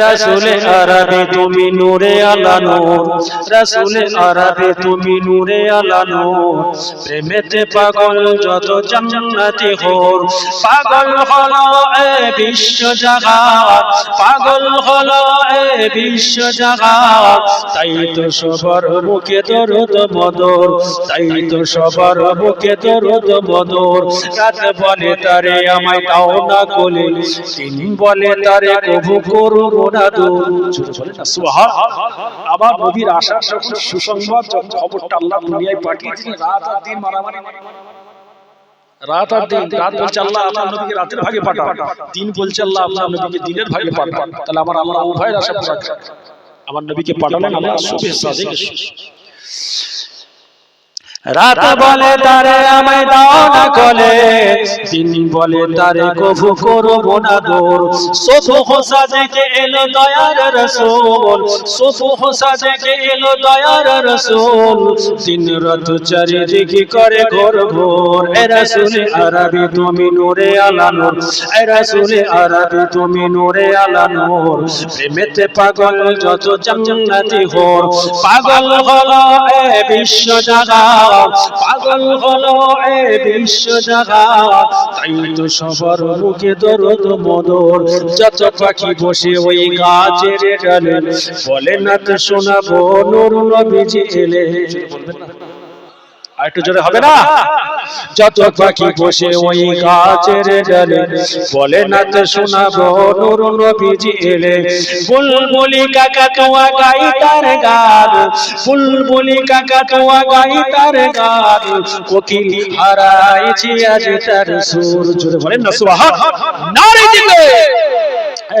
রসুল আরবি তুমি নূরে আলা নূর রসুল আরবি তুমি নূরে আলা নূর প্রেমেতে পাগল যত জান্নাতি হোর পাগল হলো এ বিশ্ব জাগাত পাগল হলো এ বিশ্ব জাগাত তাই তো সবার মুখে দরদ মদর। তাই তো সবার মুখে দরদ মদর। রাত বলে তারে আমায় দাও না কোলে। দিন বলে তারে কবু করব আবার নবীর আশা সুসংবাদ, যখন খবরটা আল্লাহ দুনিয়ায় পাঠিয়েছিলেন রাত আর দিন মারামারি। রাত আর দিন, রাত বলছে আল্লাহ আপনার নবীকে রাতের ভাগে পাঠান দিন বলছে আল্লাহ আপনার নবীকে দিনের ভাগে পাঠান তাহলে আমার আমার উভয়ের আশা আমার নবীকে পাঠালেন আমার শুভে সাদিক রাত বলে তারে আমায় দাও না কলে দিন বলে তারে কবু করব না দূর। সোফু হোসা থেকে এলো দয়ার রসুল। সোফু হোসা থেকে এলো দয়ার রসুল। দিন রাত চারিদিকে করে ঘোর ঘোর। এ রসুল আরবি তুমি নূরে আলা নূর। এ রসুল আরবি তুমি নূরে আলা নূর। প্রেমেতে পাগল যত জান্নাতি হোর। পাগল হলো এ বিশ্ব জাগা পাগল হলো এ বিশ্ব জাগাত তাই তো সবার মুখে দরদ, মদর। যত পাখি বসে ওই গাছের ডালে, বলে না তো শোনাবো নুর বিজি এলে। বলবেন না আর একটু জোরে হবে না? যত পাখি বসে ওই গাছের ডালে বলে না তো শোনাবো নুর নবীজি এলে। বুলবুলি কাকা তোয়া গাই তার গান বুলবুলি কাকা তোয়া গাই তার গান। কোকিল হারাইছি আজ তার সুর। জোরে বলেন না সুবহান। নারে দিলে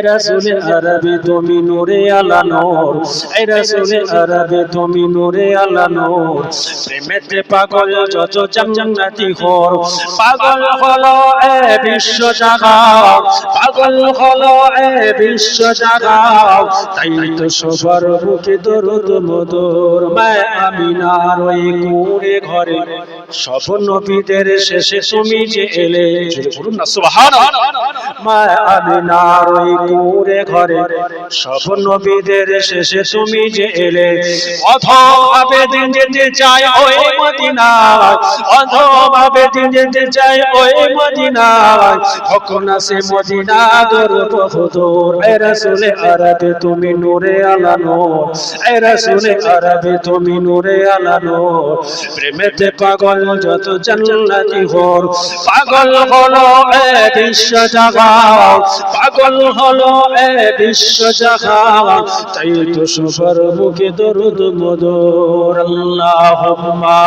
রসুল আরবি তুমি নূরে আলা নূর এই রসুল আরবি তুমি নূরে আলা নূর। প্রেমেতে পাগল যত জান্নাতি হোর পাগল হলো এ বিশ্ব জাগাও, পাগল হলো এ বিশ্ব জাগাও। তাই তো সবার মুখে দরদ মধুর মায় আমিনার ওই কুড়ে ঘরে। সব নবীদের শেষে তুমি যে এলে মা আমিনার ওই কুড়ে ঘরে সব নবীদের শেষে তুমি যে এলে অধভাবে দিন যেতে চাই ওই মদিনায় অধভাবে দিন যেতে চাই ওই মদিনায় কখন আসে মদিনা দর বহুদূর এ রাসূলে আরবে তুমি নূরে আলা নূর, এ রাসূলে আরবে তুমি নূরে আলা নূর, প্রেমেতে পাগল যত জান্নাতি হোর, পাগল হলো এ বিশ্ব জাগাও, পাগল হলো এ বিশ্ব জাহান তাই তো সবার মুখে দরুদ মদর আল্লাহুম্মা।